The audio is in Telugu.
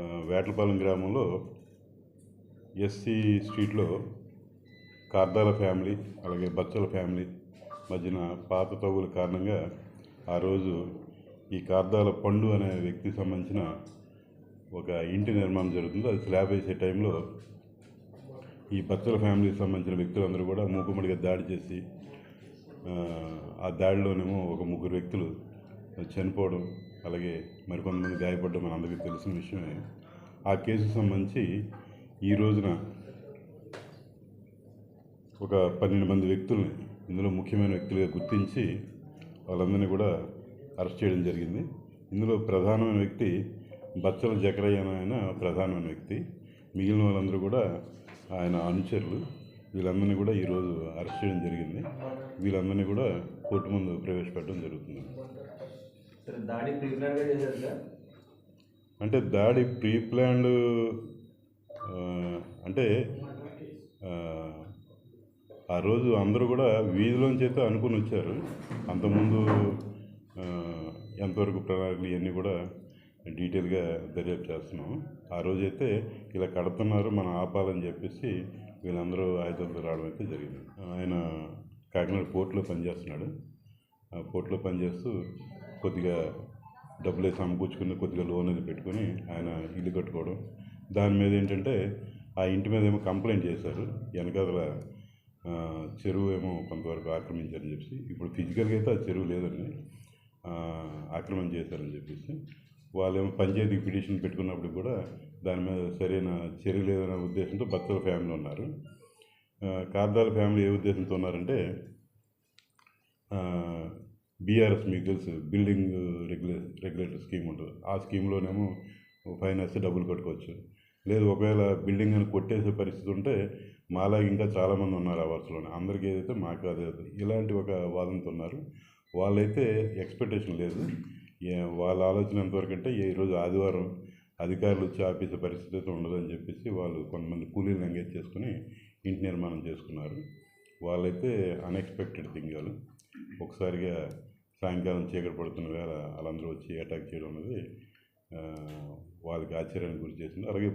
వేటలపాలెం గ్రామంలో ఎస్సీ స్ట్రీట్లో కార్దాల ఫ్యామిలీ అలాగే బచ్చల ఫ్యామిలీ మధ్యన పాత తగుల కారణంగా ఆ రోజు ఈ కార్దాల పండు అనే వ్యక్తికి సంబంధించిన ఒక ఇంటి నిర్మాణం జరుగుతుంది. అది స్లాబ్ వేసే టైంలో ఈ బచ్చల ఫ్యామిలీకి సంబంధించిన వ్యక్తులందరూ కూడా మూకుమ్మడిగా దాడి చేసి ఆ దాడిలోనేమో ఒక ముగ్గురు వ్యక్తులు చనిపోవడం అలాగే మరికొంతమంది గాయపడ్డ మన అందరికీ తెలిసిన విషయమే. ఆ కేసు సంబంధించి ఈ రోజున ఒక పన్నెండు మంది వ్యక్తుల్ని ఇందులో ముఖ్యమైన వ్యక్తులుగా గుర్తించి వాళ్ళందరినీ కూడా అరెస్ట్ చేయడం జరిగింది. ఇందులో ప్రధానమైన వ్యక్తి బచ్చల జకరయ్య ఆయన ప్రధానమైన వ్యక్తి. మిగిలిన వాళ్ళందరూ కూడా ఆయన అనుచరులు. వీళ్ళందరినీ కూడా ఈరోజు అరెస్ట్ చేయడం జరిగింది. వీళ్ళందరినీ కూడా కోర్టు ముందు ప్రవేశపెట్టడం జరుగుతుంది. దాడి ప్రీ ప్లాన్గా చేశారు సార్? అంటే దాడి ప్రీ ప్లాన్డ్ అంటే ఆ, రోజు అందరూ కూడా వీధిలోంచి అయితే అనుకుని వచ్చారు. అంతకుముందు ఎంతవరకు ప్రణాళికలు ఇవన్నీ కూడా డీటెయిల్గా దర్యాప్తు చేస్తున్నాం. ఆ రోజైతే ఇలా కడుతున్నారు మనం ఆపాలని చెప్పేసి వీళ్ళందరూ ఆయుధాలతో రావడం అయితే జరిగింది. ఆయన కాకినాడ పోర్టులో పనిచేస్తున్నాడు. ఆ పోర్టులో పనిచేస్తూ కొద్దిగా డబ్బులు వేసి సమకూర్చుకుని కొద్దిగా లోన్ అది పెట్టుకొని ఆయన ఇల్లు కట్టుకోవడం. దాని మీద ఏంటంటే ఆ ఇంటి మీద ఏమో కంప్లైంట్ చేశారు. వెనకాల చెరువు ఏమో కొంతవరకు ఆక్రమించారని చెప్పేసి. ఇప్పుడు ఫిజికల్గా అయితే ఆ చెరువు లేదండి. ఆక్రమణ చేశారని చెప్పేసి. వాళ్ళేమో పంచాయతీకి పిటిషన్ పెట్టుకున్నప్పుడు కూడా దాని మీద సరైన చర్య లేదనే ఉద్దేశంతో భక్తుల ఫ్యామిలీ ఉన్నారు. కార్దాల ఫ్యామిలీ ఏ ఉద్దేశంతో ఉన్నారంటే బీఆర్ఎస్ మీకు తెలుసు బిల్డింగ్ రెగ్యులే రెగ్యులేటర్ స్కీమ్ ఉంటుంది. ఆ స్కీమ్లోనేమో ఫైన్ వేస్తే డబ్బులు కట్టుకోవచ్చు. లేదు ఒకవేళ బిల్డింగ్ అని కొట్టేసే పరిస్థితి ఉంటే మాలాగా ఇంకా చాలామంది ఉన్నారు ఆ వరుసలోనే అందరికీ ఏదైతే మాకు అదే ఇలాంటి ఒక వాదనతో ఉన్నారు. వాళ్ళైతే ఎక్స్పెక్టేషన్ లేదు. వాళ్ళ ఆలోచన ఎంతవరకు అంటే ఈరోజు ఆదివారం అధికారులు వచ్చి ఆపేసే పరిస్థితి అయితే ఉండదని చెప్పేసి వాళ్ళు కొంతమంది కూలీలు ఎంగేజ్ చేసుకుని ఇంటి నిర్మాణం చేసుకున్నారు. వాళ్ళైతే అన్ఎక్స్పెక్టెడ్ థింగ్ వాళ్ళు ఒకసారిగా సాయంకాలం చీకటి పడుతున్న వేళ వాళ్ళందరూ వచ్చి అటాక్ చేయడం అనేది వాళ్ళకి ఆశ్చర్యానికి గురి చేసింది. అలాగే